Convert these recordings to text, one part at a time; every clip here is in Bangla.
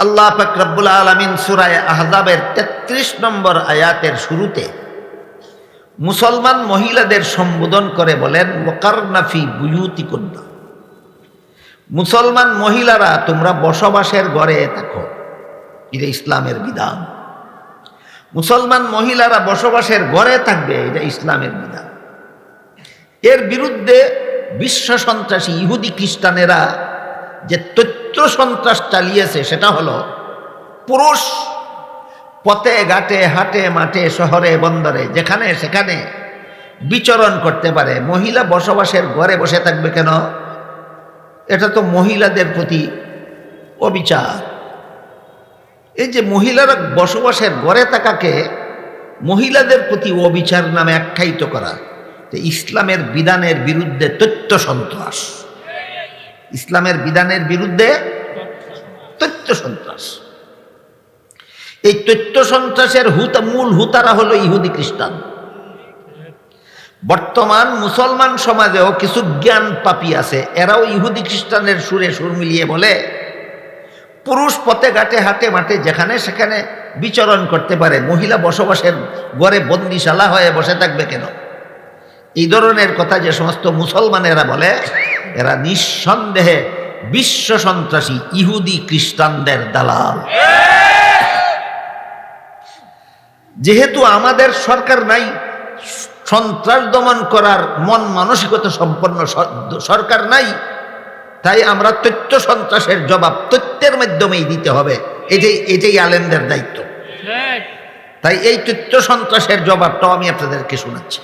আল্লাহ ফাকরাবুল আলমিন সুরায় আহজাবের ৩৩ নম্বর আয়াতের শুরুতে মুসলমান মহিলাদের সম্বোধন করে বলেন ওকারনাফি বুয়ুতি কন্যা মুসলমান মহিলারা, তোমরা বসবাসের ঘরে থাকো। এটা ইসলামের বিধান। মুসলমান মহিলারা বসবাসের ঘরে থাকবে, এটা ইসলামের বিধান। এর বিরুদ্ধে বিশ্ব সন্ত্রাসী ইহুদি খ্রিস্টানেরা যে তথ্য সন্ত্রাস চালিয়েছে, সেটা হলো পুরুষ পথে, ঘাটে, হাটে, মাঠে, শহরে, বন্দরে, যেখানে সেখানে বিচরণ করতে পারে। মহিলা বসবাসের ঘরে বসে থাকবে কেন? এটা তো মহিলাদের প্রতি অবিচার। এই যে মহিলারা বসবাসের ঘরে থাকাকে মহিলাদের প্রতি অবিচার নামে আখ্যায়িত করা ইসলামের বিধানের বিরুদ্ধে তথ্য সন্ত্রাস। ইসলামের বিধানের বিরুদ্ধে তথ্য সন্ত্রাস। এই তথ্য সন্ত্রাসের হুতা, মূল হুতারা হলো ইহুদি খ্রিস্টান। বর্তমান মুসলমান সমাজেও কিছু জ্ঞান পাপি আছে। এরাও ইহুদি খ্রিস্টানের সুরে সুর মিলিয়ে বলে, পুরুষ পথে ঘাটে, হাটে, মাঠে, যেখানে সেখানে বিচরণ করতে পারে, মহিলা বসবাসের ঘরে বন্দিশালা হয়ে বসে থাকবে কেন? এই ধরনের কথা যে সমস্ত মুসলমানেরা বলে এরা নিঃসন্দেহে বিশ্ব সন্ত্রাসী ইহুদি খ্রিস্টানদের দালাল। যেহেতু আমাদের সরকার নাই সন্ত্রাস দমন করার মন মানসিকতা সম্পন্ন সরকার নাই তাই আমরা তথ্য সন্ত্রাসের জবাব তথ্যের মাধ্যমেই দিতে হবে। এটাই এটাই আলেমদের দায়িত্ব। তাই এই তথ্য সন্ত্রাসের জবাবটাও আমি আপনাদেরকে শোনাচ্ছি।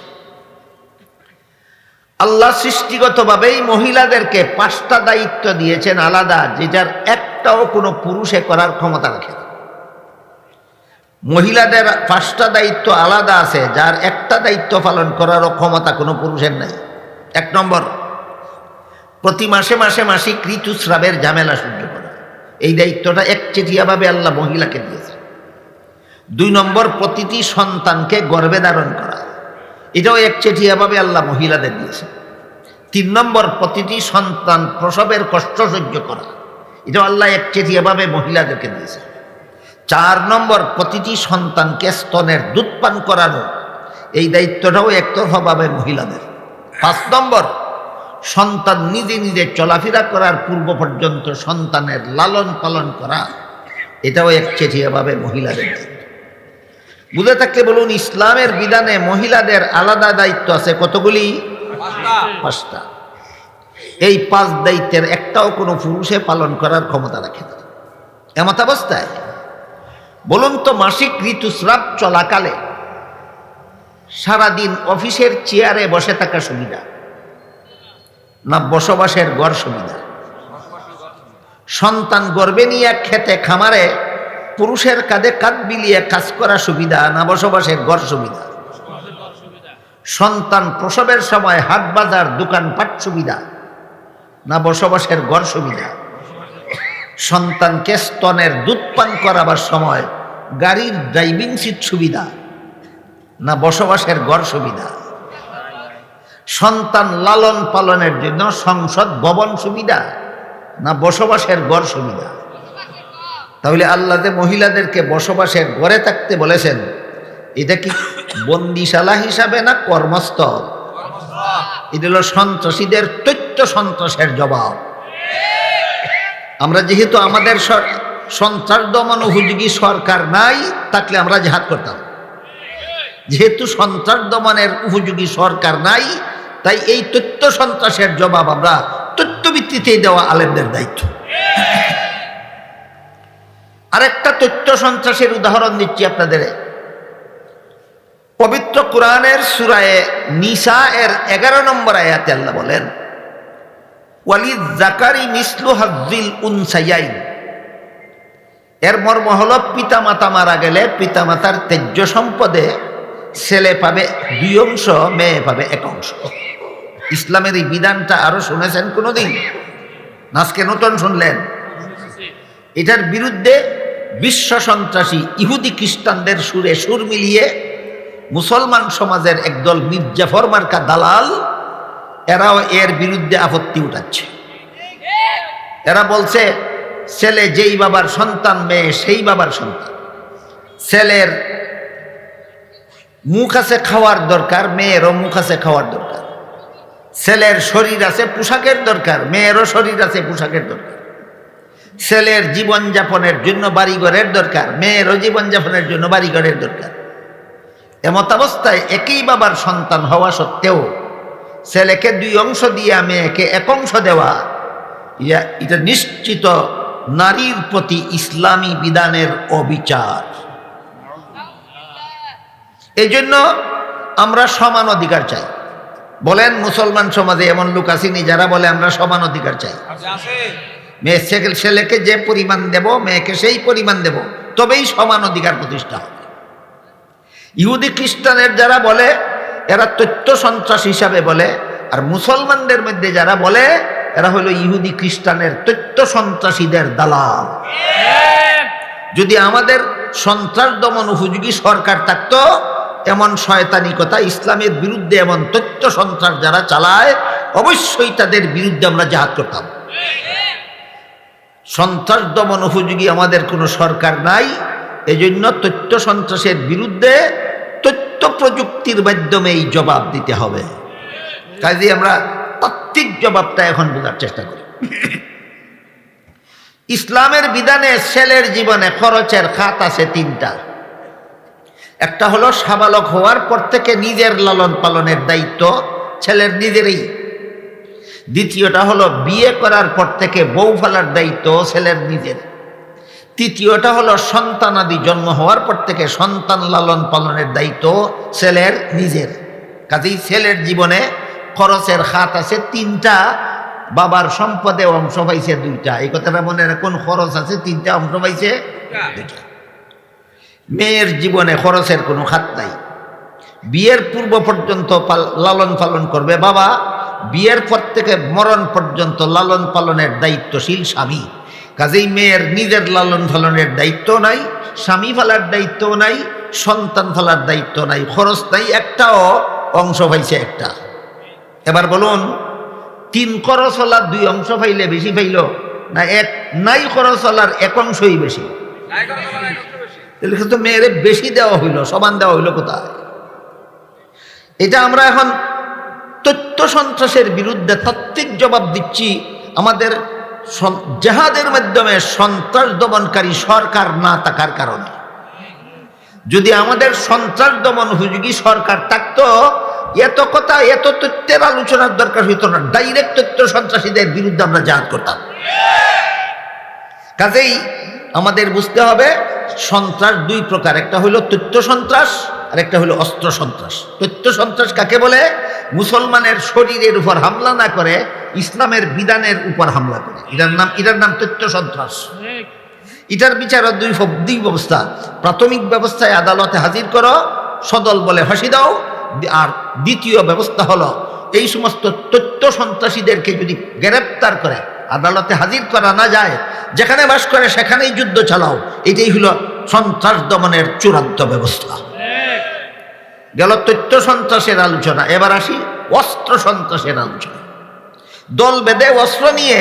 আল্লাহ সৃষ্টিগতভাবেই মহিলাদেরকে পাঁচটা দায়িত্ব দিয়েছেন আলাদা, যেটার একটাও কোনো পুরুষে করার ক্ষমতা রাখে মহিলাদের পাঁচটা দায়িত্ব আলাদা আছে, যার একটা দায়িত্ব পালন করারও ক্ষমতা কোনো পুরুষের নাই। এক নম্বর, প্রতি মাসে মাসে মাসিক ঋতুস্রাবের ঝামেলা সহ্য করা। এই দায়িত্বটা একচেটিয়াভাবে আল্লাহ মহিলাকে দিয়েছে দুই নম্বর, প্রতিটি সন্তানকে গর্বে ধারণ করা। এটাও এক একচেটিয়াভাবে আল্লাহ মহিলাদের দিয়েছে তিন নম্বর, প্রতিটি সন্তান প্রসবের কষ্ট সহ্য করা। এটাও আল্লাহ এক একচেটিয়াভাবে মহিলাদেরকে দিয়েছে চার নম্বর, প্রতিটি সন্তানকে স্তনের দুধ পান করানো। এই দায়িত্বটাও একতরফাভাবে মহিলাদের। পাঁচ নম্বর, সন্তান নিজে নিজে চলাফেরা করার পূর্ব পর্যন্ত সন্তানের লালন পালন করা। এটাও এক একচেটিয়াভাবে মহিলাদের দায়িত্ব বুঝে থাকলে বলুন ইসলামের বিধানে মহিলাদের আলাদা দায়িত্ব আছে কতগুলি? পাঁচটা। এই পাঁচ দায়িত্বের একটাও কোনো পুরুষে পালন করার ক্ষমতা রাখে না। এমত অবস্থায় বলুন তো মাসিক ঋতুস্রাব চলাকালে সারাদিন অফিসের চেয়ারে বসে থাকা সুবিধা না বসবাসের গড় সুবিধা? সন্তান গর্বে নিয়ে খেতে খামারে পুরুষের কাঁধে কাঁধ বিলিয়ে কাজ করা সুবিধা না বসবাসের গড় সুবিধা? সন্তান প্রসবের সময় হাট বাজার দোকানপাট সুবিধা না বসবাসের গড় সুবিধা? সন্তানকে স্তনের দুধ পান করাবার সময় গাড়ির ড্রাইভিং সিট সুবিধা না বসবাসের গড় সুবিধা? সন্তান লালন পালনের জন্য সংসদ, ভবন সুবিধা না বসবাসের গড় সুবিধা? তাহলে আল্লাহ মহিলাদেরকে বসবাসের ঘরে থাকতে বলেছেন, এটা কি বন্দিশালা হিসাবে না কর্মস্থল? এটা হলো সন্ত্রাসীদের তথ্য সন্ত্রাসের জবাব। আমরা যেহেতু আমাদের সন্ত্রাস দমন উপযোগী সরকার নাই থাকলে আমরা জেহাদ করতাম। যেহেতু সন্ত্রাস দমনের উপযোগী সরকার নাই, তাই এই তথ্য সন্ত্রাসের জবাব আমরা তথ্য তথ্যভিত্তিতেই দেওয়া আলেমদের দায়িত্ব। আরেকটা তথ্য সন্ত্রাসের উদাহরণ দিচ্ছি আপনাদের। পবিত্র কোরআনের সুরায়ে নিসা এর এগারো নম্বর আয়াতে আল্লাহ বলেন জাকারি এর মর্ম হল পিতা মাতা মারা গেলে পিতা মাতার তেজ্য সম্পদে ছেলে পাবে দুই অংশ, মেয়ে পাবে এক অংশ। ইসলামের এই বিধানটা আরও শুনেছেন কোনোদিন? নাচকে নতুন শুনলেন। এটার বিরুদ্ধে বিশ্ব সন্ত্রাসী ইহুদি খ্রিস্টানদের সুরে সুর মিলিয়ে মুসলমান সমাজের একদল মির্জাফর মার্কা দালাল, এরাও এর বিরুদ্ধে আপত্তি উঠাচ্ছে। এরা বলছে, ছেলে যেই বাবার সন্তান, মেয়ে সেই বাবার সন্তান। ছেলের মুখ আছে খাওয়ার দরকার, মেয়েরও মুখ আছে খাওয়ার দরকার। ছেলের শরীর আছে পোশাকের দরকার, মেয়েরও শরীর আছে পোশাকের দরকার। ছেলের জীবনযাপনের জন্য বাড়িঘরের দরকার, মেয়েরও জীবনযাপনের জন্য বাড়িঘরের দরকার। এমত অবস্থায় একই বাবার সন্তান হওয়া সত্ত্বেও ছেলেকে দুই অংশ দিয়া মেয়েকে এক অংশ দেওয়া, ইয়া, এটা নিশ্চিত নারীর প্রতি ইসলামী বিধানের অবিচার। এই জন্য আমরা সমান অধিকার চাই। বলেন মুসলমান সমাজে এমন লোক আসেনি যারা বলে আমরা সমান অধিকার চাই। মেয়ে ছেলে- ছেলেকে যে পরিমাণ দেব, মেয়েকে সেই পরিমাণ দেব। তবেই সমান অধিকার প্রতিষ্ঠা হবে। ইহুদি খ্রিস্টানের যারা বলে, এরা তথ্য সন্ত্রাস হিসাবে বলে, আর মুসলমানদের মধ্যে যারা বলে, এরা হলো ইহুদি খ্রিস্টানের তথ্য সন্ত্রাসীদের দালাল। যদি আমাদের সন্ত্রাস দমন উপযোগী সরকার থাকতো, এমন শয়তানিকতা ইসলামের বিরুদ্ধে এমন তথ্য সন্ত্রাস যারা চালায়, অবশ্যই তাদের বিরুদ্ধে আমরা জাহাজ করতাম সন্ত্রাস দমন উপযোগী আমাদের কোনো সরকার নাই। এজন্য তথ্য সন্ত্রাসের বিরুদ্ধে তথ্য প্রযুক্তির মাধ্যমে এই জবাব দিতে হবে। কাজে আমরা তাত্ত্বিক জবাবটা এখন বোঝার চেষ্টা করি। ইসলামের বিধানে ছেলের জীবনে খরচের খাত আছে তিনটা। একটা হলো সাবালক হওয়ার পর থেকে নিজের লালন পালনের দায়িত্ব, ছেলের নিজেরই। দ্বিতীয়টা হলো বিয়ে করার পর থেকে বউ ফেলার দায়িত্ব ছেলের নিজের। তৃতীয়টা হলো সন্তানাদি জন্ম হওয়ার পর থেকে সন্তান লালন পালনের দায়িত্ব ছেলের নিজের। কাজেই ছেলের জীবনে খরচের হাত আছে তিনটা বাবার সম্পদে অংশ পাইছে দুইটা। এই কথাটা মনে রাখুন খরচ আছে তিনটা অংশ পাইছে দুইটা। মেয়ের জীবনে খরচের কোনো খাত নাই। বিয়ের পূর্ব পর্যন্ত লালন পালন করবে বাবা বিয়ের পর থেকে মরণ পর্যন্ত লালন পালনের দায়িত্বশীল স্বামী। কাজেই মেয়ের নিজের লালন পালনের দায়িত্ব নাই স্বামী ফেলার দায়িত্ব নাই সন্তান ফেলার দায়িত্ব নাই খরচ নাই একটাও অংশ পাইছে একটা। এবার বলুন তিন খরচলার দুই অংশ পাইলে বেশি পাইল? না এক নাই খরচলার এক অংশই বেশি? তো মেয়েরে বেশি দেওয়া হইল সমান দেওয়া হইল কোথায়? এটা আমরা এখন তথ্য সন্ত্রাসের বিরুদ্ধে তাত্ত্বিক জবাব দিচ্ছি, আমাদের জেহাদের মাধ্যমে সন্ত্রাস দমনকারী সরকার না থাকার কারণে। যদি আমাদের সন্ত্রাস দমন উপযোগী সরকার থাকতো, এত কথা, এত তথ্যের আলোচনার দরকার হইতো না, ডাইরেক্ট তথ্য সন্ত্রাসীদের বিরুদ্ধে আমরা জাহাজ করতাম। কাজেই আমাদের বুঝতে হবে, সন্ত্রাস দুই প্রকার, একটা হলো তথ্য সন্ত্রাস আর একটা হলো অস্ত্র সন্ত্রাস। তথ্য সন্ত্রাস কাকে বলে? মুসলমানের শরীরের উপর হামলা না করে, ইসলামের বিধানের উপর হামলা করে। এটার নাম এটার নাম তথ্য সন্ত্রাস। এটার বিচার দুই দুই ব্যবস্থা। প্রাথমিক ব্যবস্থায় আদালতে হাজির করো, সদল বলে ফাঁসি দাও। আর দ্বিতীয় ব্যবস্থা হলো, এই সমস্ত তথ্য সন্ত্রাসীদেরকে যদি গ্রেপ্তার করে, আদালতে হাজির করা না যায়, যেখানে বাস করে সেখানেই যুদ্ধ চালাও। এটাই হলো সন্ত্রাস দমনের চূড়ান্ত ব্যবস্থা। গেল তথ্য সন্ত্রাসের আলোচনা। এবার আসি অস্ত্র সন্ত্রাসের আলোচনা। দল বেঁধে অস্ত্র নিয়ে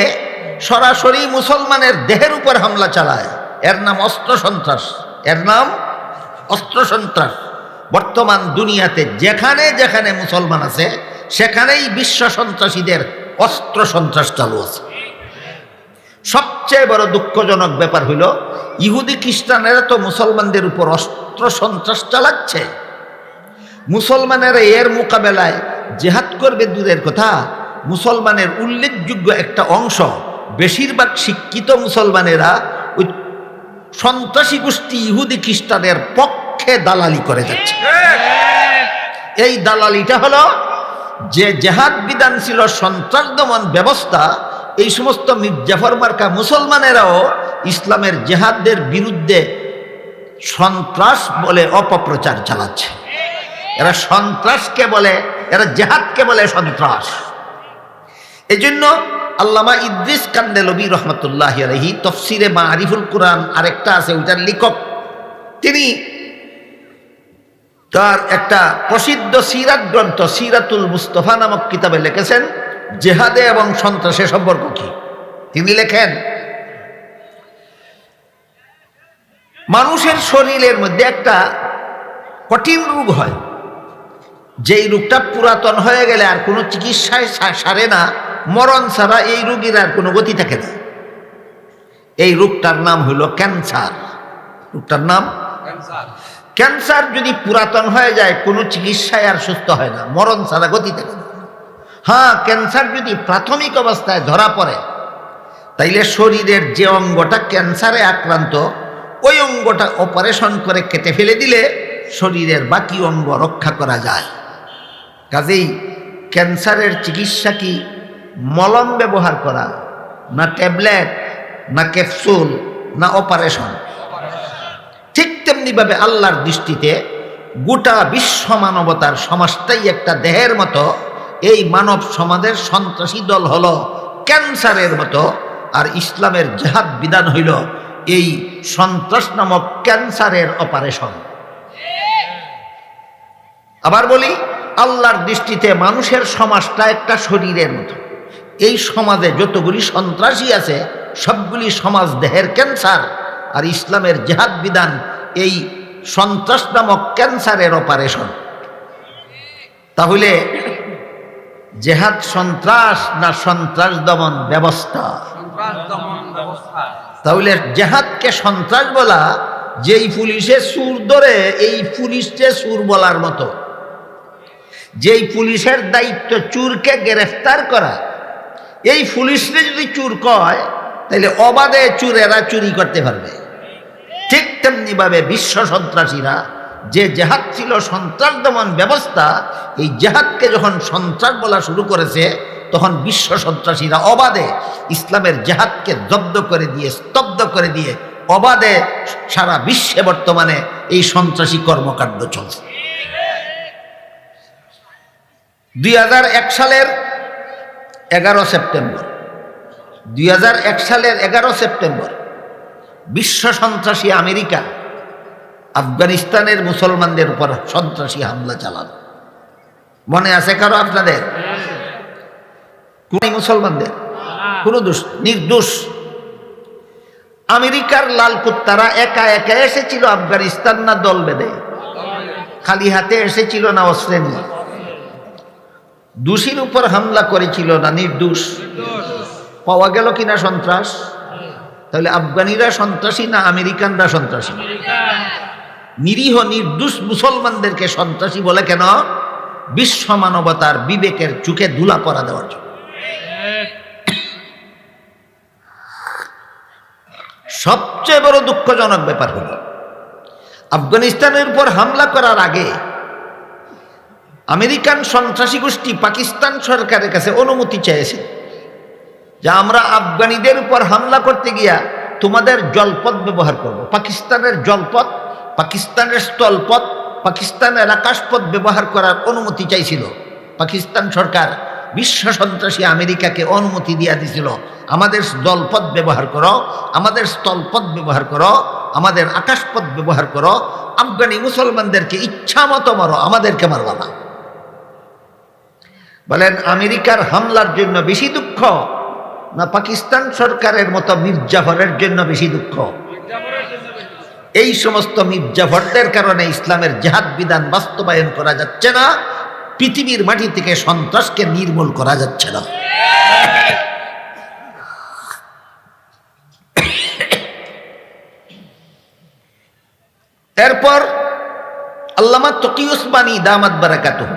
সরাসরি মুসলমানের দেহের উপর হামলা চালায়। এর নাম অস্ত্র সন্ত্রাস। এর নাম অস্ত্র সন্ত্রাস। বর্তমান দুনিয়াতে যেখানে যেখানে মুসলমান আছে, সেখানেই বিশ্ব সন্ত্রাসীদের অস্ত্র সন্ত্রাস চালু আছে। সবচেয়ে বড় দুঃখজনক ব্যাপার হইল, ইহুদি খ্রিস্টানেরা তো মুসলমানদের উপর অস্ত্র সন্ত্রাস চালাচ্ছে। মুসলমানেরা এর মোকাবেলায় জেহাদ করবে দূরের কথা, মুসলমানের উল্লেখযোগ্য একটা অংশ, বেশিরভাগ শিক্ষিত মুসলমানেরা ওই সন্ত্রাসী গোষ্ঠী ইহুদি খ্রিস্টানের পক্ষে দালালি করে যাচ্ছে। এই দালালিটা হলো যে জেহাদ বিধান ছিল সন্ত্রাস দমন ব্যবস্থা, এই সমস্ত মির্জাফর মার্কা মুসলমানেরাও ইসলামের জেহাদদের বিরুদ্ধে সন্ত্রাস বলে অপপ্রচার চালাচ্ছে। এরা সন্ত্রাসকে বলে, এরা জেহাদকে বলে সন্ত্রাস। এই জন্য আল্লামা ইদ্রিস কান্দেলবি রহমতুল্লাহ আলহি তফসিরে মা আরিফুল কোরআন আরেকটা আছে, ওইটার লেখক। তিনি তার একটা প্রসিদ্ধ সিরাত গ্রন্থ সিরাতুল মুস্তফা নামক কিতাবে লিখেছেন, জেহাদে এবং সন্ত্রাসের সম্পর্ক কি? তিনি লেখেন, মানুষের শরীরের মধ্যে একটা কঠিন রোগ হয়। যেই রোগটা পুরাতন হয়ে গেলে আর কোনো চিকিৎসায় সারে না মরণ ছাড়া এই রোগীর আর কোনো গতি থাকে না। এই রোগটার নাম হলো ক্যান্সার। রোগটার নাম? ক্যান্সার যদি পুরাতন হয়ে যায় কোনো চিকিৎসায় আর সুস্থ হয় না মরণ ছাড়া গতি থাকে না। হ্যাঁ ক্যান্সার যদি প্রাথমিক অবস্থায় ধরা পড়ে তাইলে শরীরের যে অঙ্গটা ক্যান্সারে আক্রান্ত ওই অঙ্গটা অপারেশন করে কেটে ফেলে দিলে শরীরের বাকি অঙ্গ রক্ষা করা যায়। কাজেই ক্যান্সারের চিকিৎসা কি মলম ব্যবহার করা, না ট্যাবলেট, না ক্যাপসুল, না অপারেশন? ঠিক তেমনিভাবে আল্লাহর দৃষ্টিতে গোটা বিশ্ব মানবতার সমাজটাই একটা দেহের মতো, এই মানব সমাজের সন্ত্রাসী দল হলো ক্যান্সারের মতো, আর ইসলামের জেহাদ বিধান হইল এই সন্ত্রাস নামক ক্যান্সারের অপারেশন। আবার বলি আল্লাহর দৃষ্টিতে মানুষের সমাজটা একটা শরীরের মতো। এই সমাজে যতগুলি সন্ত্রাসী আছে সবগুলি সমাজ দেহের ক্যান্সার আর ইসলামের জেহাদ বিধান এই সন্ত্রাস নামক ক্যান্সারের অপারেশন। তাহলে জেহাদ সন্ত্রাস না সন্ত্রাস দমন ব্যবস্থা? তাহলে জেহাদকে সন্ত্রাস বলা যেই পুলিশে সুর ধরে এই পুলিশকে সুর বলার মতো। যেই পুলিশের দায়িত্ব চুরকে গ্রেফতার করা, এই পুলিশকে যদি চুর কয়, তাহলে অবাধে চুরেরা চুরি করতে পারবে। ঠিক তেমনিভাবে বিশ্ব সন্ত্রাসীরা, যে জেহাদ ছিল সন্ত্রাস দমন ব্যবস্থা, এই জেহাদকে যখন সন্ত্রাস বলা শুরু করেছে, তখন বিশ্ব সন্ত্রাসীরা অবাধে ইসলামের জেহাদকে জব্দ করে দিয়ে, স্তব্ধ করে দিয়ে, অবাধে সারা বিশ্বে বর্তমানে এই সন্ত্রাসী কর্মকাণ্ড চলছে। দুই হাজার এক সালের এগারো সেপ্টেম্বর। দুই হাজার এক সালের এগারো সেপ্টেম্বর, বিশ্ব সন্ত্রাসী আমেরিকা আফগানিস্তানের মুসলমানদের উপর সন্ত্রাসী হামলা চালান মনে আছে কারও আপনাদের? কোন মুসলমানদের? কোনো দোষ, নির্দোষ। আমেরিকার লাল কুত্তারা একা একা এসেছিল আফগানিস্তান না দল বেঁধে? খালি হাতে এসেছিল না অস্ত্রে নিয়ে? দোষীর উপর হামলা করেছিল না, নির্দোষ। পাওয়া গেল কিনা সন্ত্রাস? তাহলে আফগানিরা সন্ত্রাসী না আমেরিকানরা সন্ত্রাসী? নিরীহ, নির্দোষ মুসলমানদেরকে সন্ত্রাসী বলে কেন? বিশ্ব মানবতার বিবেকের চোখে ধুলা পরা দেওয়ার জন্য। সবচেয়ে বড় দুঃখজনক ব্যাপার হল, আফগানিস্তানের উপর হামলা করার আগে আমেরিকান সন্ত্রাসী গোষ্ঠী পাকিস্তান সরকারের কাছে অনুমতি চেয়েছে যে আমরা আফগানিদের উপর হামলা করতে গিয়া তোমাদের জলপথ ব্যবহার করব। পাকিস্তানের জলপথ, পাকিস্তানের স্থলপথ, পাকিস্তানের আকাশপথ ব্যবহার করার অনুমতি চাইছিল। পাকিস্তান সরকার বিশ্ব সন্ত্রাসী আমেরিকাকে অনুমতি দিয়া দিছিল, আমাদের জলপথ ব্যবহার করো, আমাদের স্থলপথ ব্যবহার করো, আমাদের আকাশপথ ব্যবহার করো, আফগানি মুসলমানদেরকে ইচ্ছা মতো মারো, আমাদেরকে মারবা না। বলেন, আমেরিকার হামলার জন্য বেশি দুঃখ না পাকিস্তান সরকারের মতো মির্জাফরের জন্য বেশি দুঃখ? এই সমস্ত মির্জাফরদের কারণে ইসলামের জেহাদ বিধান বাস্তবায়ন করা যাচ্ছে না, পৃথিবীর মাটি থেকে সন্ত্রাসকে নির্মূল করা যাচ্ছে না। এরপর আল্লামা তকি উসমানী দামাত বারাকাত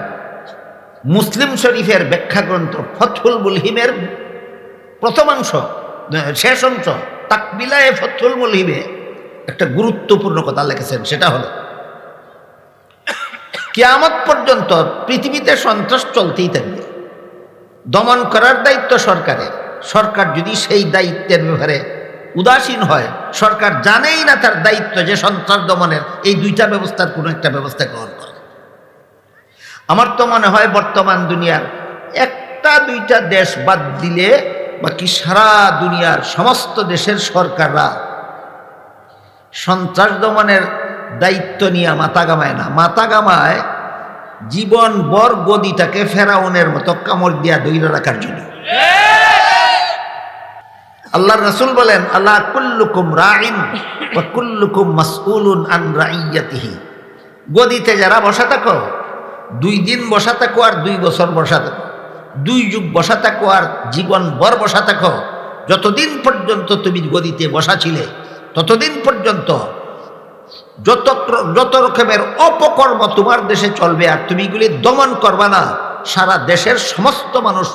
মুসলিম শরীফের ব্যাখ্যা গ্রন্থ ফথুল মুলহিমের প্রথমাংশ শেষ অংশ, তাকবিলায় ফথুল মুলহিমে একটা গুরুত্বপূর্ণ কথা লিখেছেন, সেটা হলো, কিয়ামত পর্যন্ত পৃথিবীতে সন্ত্রাস চলতেই থাকবে। দমন করার দায়িত্ব সরকারের। সরকার যদি সেই দায়িত্বের ব্যাপারে উদাসীন হয়, সরকার জানেই না তার দায়িত্ব যে সন্ত্রাস দমনের, এই দুইটা ব্যবস্থার কোনো একটা ব্যবস্থা গ্রহণ করে। আমার তো মনে হয় বর্তমান দুনিয়ার একটা, দুইটা দেশ বাদ দিলে বাকি সারা দুনিয়ার সমস্ত দেশের সরকাররা সন্ত্রাস দমনের দায়িত্ব নিয়ে মাথা গামায় না। মাথা গামায় জীবন বর গদিটাকে ফেরাউনের মতো কামড় দিয়া দৈরা রাখার জন্য। আল্লাহ রসুল বলেন আল্লাহ কুল্লুকুম রাইন কুল্লুকুম মাসউলুন আন রাইয়াতিহি। গদিতে যারা বসা থাকো দুই দিন বসা থাকো আর দুই বছর বসা থাকো দুই যুগ বসা থাকো আর জীবন বর বসা থাকো যতদিন পর্যন্ত তুমি গদিতে বসা ছিলে ততদিন পর্যন্ত যত যত রকমের অপকর্ম তোমার দেশে চলবে আর তুমি এগুলি দমন করবা না, সারা দেশের সমস্ত মানুষ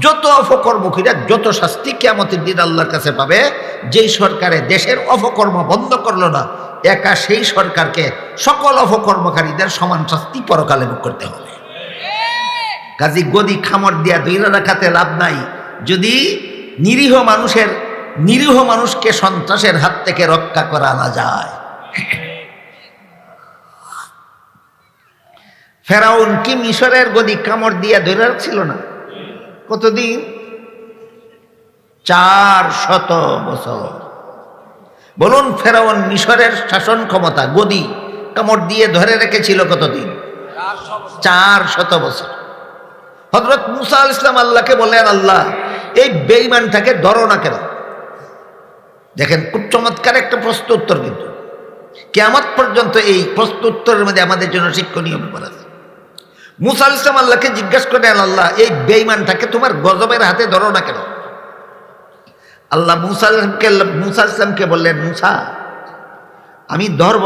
যত অপকর্ম করিয়া যত শাস্তি কেমতের দিন আল্লাহর কাছে পাবে, যেই সরকারে দেশের অপকর্ম বন্ধ করল না একা সেই সরকারকে সকল অপকর্মকারীদের সমান শাস্তি পরকালে ভোগ করতে হবে। কাজী গদি খামর দিয়া দইরা রাখাতে লাভ নাই। যদি নিরীহ মানুষের, নিরীহ মানুষকে সন্ত্রাসের হাত থেকে রক্ষা করা না যায়। ফেরাউন কি মিশরের গদি কামড় দিয়া ধরে রাখছিল না? কতদিন? চার শত বছর। বলুন ফেরাউন মিশরের শাসন ক্ষমতা, গদি, কামড় দিয়ে ধরে রেখেছিল কতদিন? চার শত বছর। হজরত মুসা ইসলাম আল্লাহকে বললেন, আল্লাহ, এই বেইমানটাকে ধরো না কেন? দেখেন, খুব চমৎকার একটা প্রশ্ন উত্তর কিন্তু। কেয়ামত পর্যন্ত এই প্রশ্ন উত্তরের মধ্যে আমাদের জন্য শিক্ষণীয় ব্যাপার আছে। মুসা ইসলাম আল্লাহকে জিজ্ঞাসা করেন আল্লাহ, এই বেইমানটাকে তোমার গজবের হাতে ধরো না কেন? আল্লাহ মুসা আলকে মুসা ইসলামকে বললেন মুসা আমি ধরব।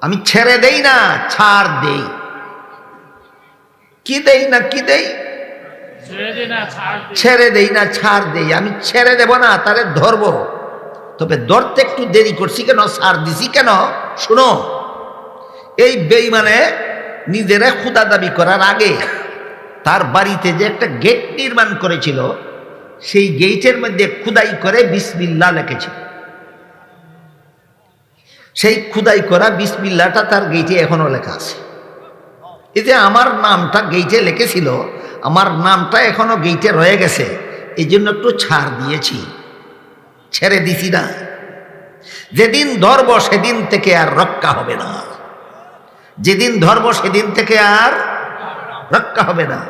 আমি ছেড়ে দেই না ছাড় দেই। কি দেই না কি দেই? ছেড়ে দেই না ছাড় দেই। আমি ছেড়ে দেব না তারে ধরব। তবে ধরতে একটু দেরি করছি কেন? ছাড় দিছি কেন? শুনো এই বেইমানে নিজেরা ক্ষুদা দাবি করার আগে তার বাড়িতে যে একটা গেট নির্মাণ করেছিল সেই গেইটের মধ্যে খুদাই করে বিসমিল্লা লেখেছে। সেই খুদাই করা বিসমিল্লাটা তার গেইটে এখনও লেখা আছে। এই যে আমার নামটা গেইটে লিখেছিল, আমার নামটা এখনও গেইটে রয়ে গেছে এই জন্য একটু ছাড় দিয়েছি। ছেড়ে দিছি না। যেদিন ধরব সেদিন থেকে আর রক্ষা হবে না। যেদিন ধরব সেদিন থেকে আর রক্ষা হবে না।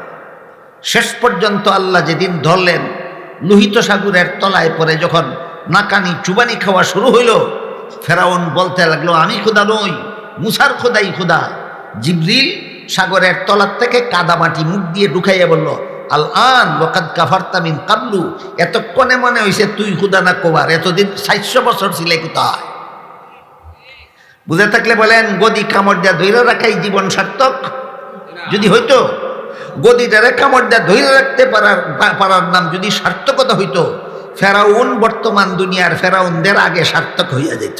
শেষ পর্যন্ত আল্লাহ যেদিন ধরলেন লোহিত সাগরের তলায় পরে যখন নাকানি চুবানি খাওয়া শুরু হইল, ফেরাউন বলতে লাগল, আমি খুদা নই, মুসার খোদাই খুদা। জিবরিল সাগরের তলার থেকে কাদা মাটি মুখ দিয়ে ঢুকাইয়া বলল আল আন ওকাদ কাফারতামিন কাবলু, এতক্ষণে মনে হয়েছে তুই খুদা না কোবার এতদিন সাতশো বছর ছিলে কোথায়? বুঝে থাকলে বলেন, গদি কামড় দিয়া ধৈর্য রাখাই জীবন সার্থক। যদি হইতো গদিটারে কামড় দেয়া ধৈর্য রাখতে পারার পারার নাম যদি সার্থকতা হইতো, ফেরাউন বর্তমান দুনিয়ার ফেরাউনদের আগে সার্থক হইয়া যেত।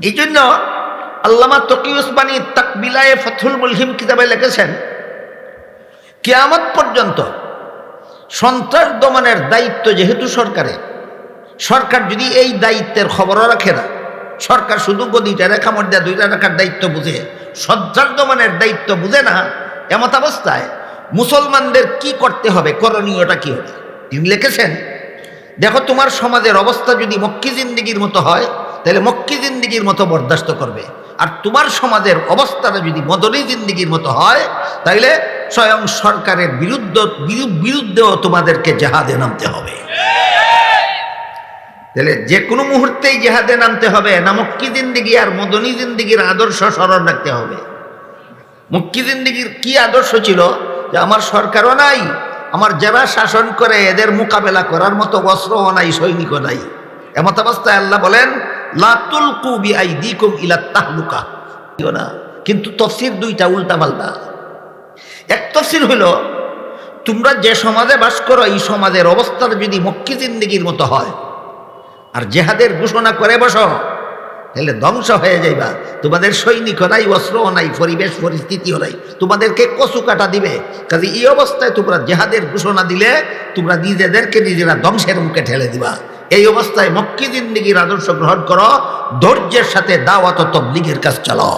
এই জন্য আল্লামা তকি উসমানী তাকবিলায়ে ফথুল মুলহিম কিতাবে লিখেছেন, কেয়ামত পর্যন্ত সন্ত্রাস দমনের দায়িত্ব যেহেতু সরকারের, সরকার যদি এই দায়িত্বের খবরও রাখে না সরকার শুধু গদিটা রেখা মধ্যে দুইটা রাখার দায়িত্ব বুঝে। সজ্জার দায়িত্ব বুঝে না। এমত অবস্থায় মুসলমানদের কি করতে হবে, করণীয়টা কি হবে? তিনি লিখেছেন, দেখো তোমার সমাজের অবস্থা যদি মক্কি জিন্দিগির মতো হয়, তাহলে মক্কি জিন্দিগির মতো বরদাস্ত করবে। আর তোমার সমাজের অবস্থাটা যদি মদনী জিন্দিগির মতো হয় তাইলে স্বয়ং সরকারের বিরুদ্ধ বিরু- বিরুদ্ধেও তোমাদেরকে জেহাদে নামতে হবে। তাহলে যে কোনো মুহূর্তেই জেহাদে নামতে হবে, না মক্কি জিন্দিগি আর মদনী জিন্দিগির আদর্শ স্মরণ রাখতে হবে। মক্কি জিন্দিগির কি আদর্শ ছিল? যে আমার সরকারও নাই, আমার যারা শাসন করে এদের মোকাবেলা করার মতো অস্ত্রও নাই, সৈনিকও নাই। এমত অবস্থায় আল্লাহ বলেন লাতুল কুবি আই দিকুম ইলা তাহলুকা। না, কিন্তু তফসির দুইটা উল্টা পাল্টা এক তফসির হইল, তোমরা যে সমাজে বাস করো, এই সমাজের অবস্থাটা যদি মক্কি জিন্দিগির মতো হয় আর জেহাদের ঘোষণা করে বসো। তাহলে ধ্বংস হয়ে যাইবা। তোমাদের সৈনিক নাই অস্ত্র নাই, পরিবেশ, পরিস্থিতিও নাই। তোমাদেরকে কচু কাটা দিবে। কাজে এই অবস্থায় তোমরা জেহাদের ঘোষণা দিলে, তোমরা নিজেদেরকে নিজেরা ধ্বংসের মুখে ঠেলে দিবা। এই অবস্থায় মক্কি জিন্দিগির আদর্শ গ্রহণ করো, ধৈর্যের সাথে দাওয়াত তবলিগের কাজ চালাও।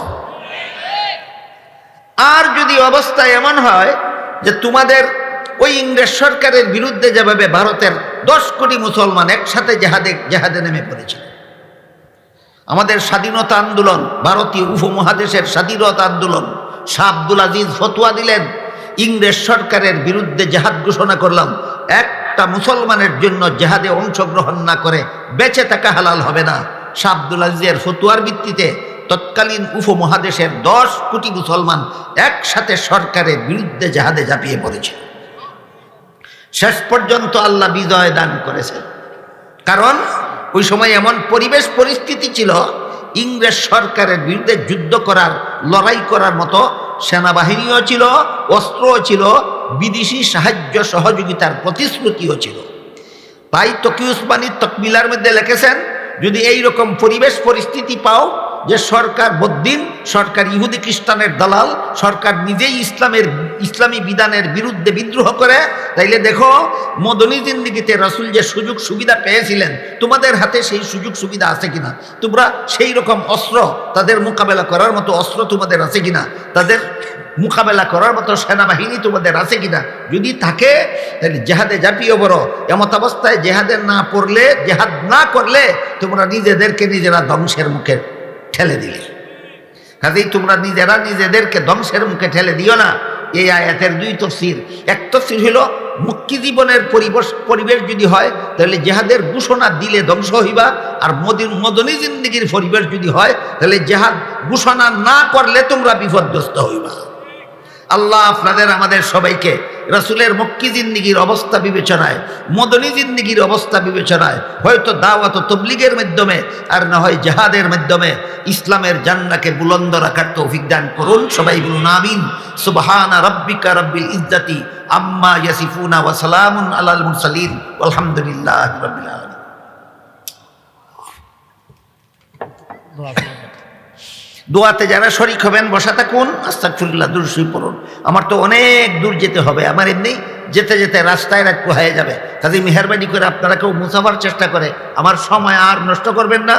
আর যদি অবস্থা এমন হয় যে তোমাদের ওই ইংরেজ সরকারের বিরুদ্ধে যেভাবে ভারতের দশ কোটি মুসলমান একসাথে জেহাদে জেহাদে নেমে পড়েছিল। আমাদের স্বাধীনতা আন্দোলন, ভারতীয় উপমহাদেশের স্বাধীনতা আন্দোলন, শাহ আব্দুল আজিজ ফতোয়া দিলেন, ইংরেজ সরকারের বিরুদ্ধে জেহাদ ঘোষণা করলাম, একটা মুসলমানের জন্য জেহাদে অংশগ্রহণ না করে বেঁচে থাকা হালাল হবে না। শাহ আব্দুল আজিজের ফতুয়ার ভিত্তিতে তৎকালীন উপমহাদেশের দশ কোটি মুসলমান একসাথে সরকারের বিরুদ্ধে জাহাদে ঝাঁপিয়ে পড়েছিল। শেষ পর্যন্ত আল্লাহ বিজয় দান করেছেন। কারণ ওই সময় এমন পরিবেশ পরিস্থিতি ছিল, ইংরেজ সরকারের বিরুদ্ধে যুদ্ধ করার, লড়াই করার মতো সেনাবাহিনীও ছিল, অস্ত্রও ছিল, বিদেশি সাহায্য সহযোগিতার প্রতিশ্রুতিও ছিল। তাই তকি উসমানী তকমিলার মধ্যে লিখেছেন, যদি এই রকম পরিবেশ পরিস্থিতি পাও যে সরকার বদ্দিন সরকার ইহুদি খ্রিস্টানের দালাল, সরকার নিজেই ইসলামের, ইসলামী বিধানের বিরুদ্ধে বিদ্রোহ করে, তাইলে দেখো, মদনী জিন্দিগিতে রাসুল যে সুযোগ সুবিধা পেয়েছিলেন, তোমাদের হাতে সেই সুযোগ সুবিধা আছে কিনা? তোমরা সেই রকম অস্ত্র তাদের মোকাবেলা করার মতো অস্ত্র তোমাদের আছে কিনা? তাদের মোকাবেলা করার মতো সেনাবাহিনী তোমাদের আছে কিনা? যদি থাকে তাহলে জেহাদে জাপিও বড়। এমত অবস্থায় জেহাদের না পড়লে, জেহাদ না করলে, তোমরা নিজেদেরকে নিজেরা ধ্বংসের মুখে ঠেলে দিলে। কাজেই তোমরা নিজেরা নিজেদেরকে ধ্বংসের মুখে ঠেলে দিও না। এই আয়াতের দুই তফসির। এক তফসির হইল মুক্তি জীবনের পরিবেশ পরিবেশ যদি হয়, তাহলে জেহাদের ঘোষণা দিলে ধ্বংস হইবা, আর মদিন মদনী জিন্দিগির পরিবেশ যদি হয়, তাহলে জেহাদ ঘোষণা না করলে তোমরা বিপদগ্রস্ত হইবা। আল্লাহ আপনাদের, আমাদের সবাইকে রসুলের মক্কি জিন্দিগির অবস্থা বিবেচনায়, মদনী জিন্দিগির অবস্থা বিবেচনায়, হয়তো দাওয়াত তবলিগের মাধ্যমে, আর না হয় জেহাদের মাধ্যমে, ইসলামের জান্নাকে বুলন্দ রাখার তৌফিক দান করুন, সবাই বলুন আমিন। সুবহানা রব্বিকা রব্বিল ইজ্জাতি আম্মা ইয়াসিফুনা ওয়া সালামুন আলাল মুরসালিন আলহামদুলিল্লাহ রাব্বিল আলামিন। দোয়াতে যারা শরিক হবেন, বসা থাকুন দূর শুয়ে পড়ুন। আমার তো অনেক দূর যেতে হবে, আমার এমনি যেতে যেতে রাস্তায় রাখতে হয়ে যাবে। কাজে মেহরবানি করে আপনারা কেউ মুসাফার চেষ্টা করে, আমার সময় আর নষ্ট করবেন না।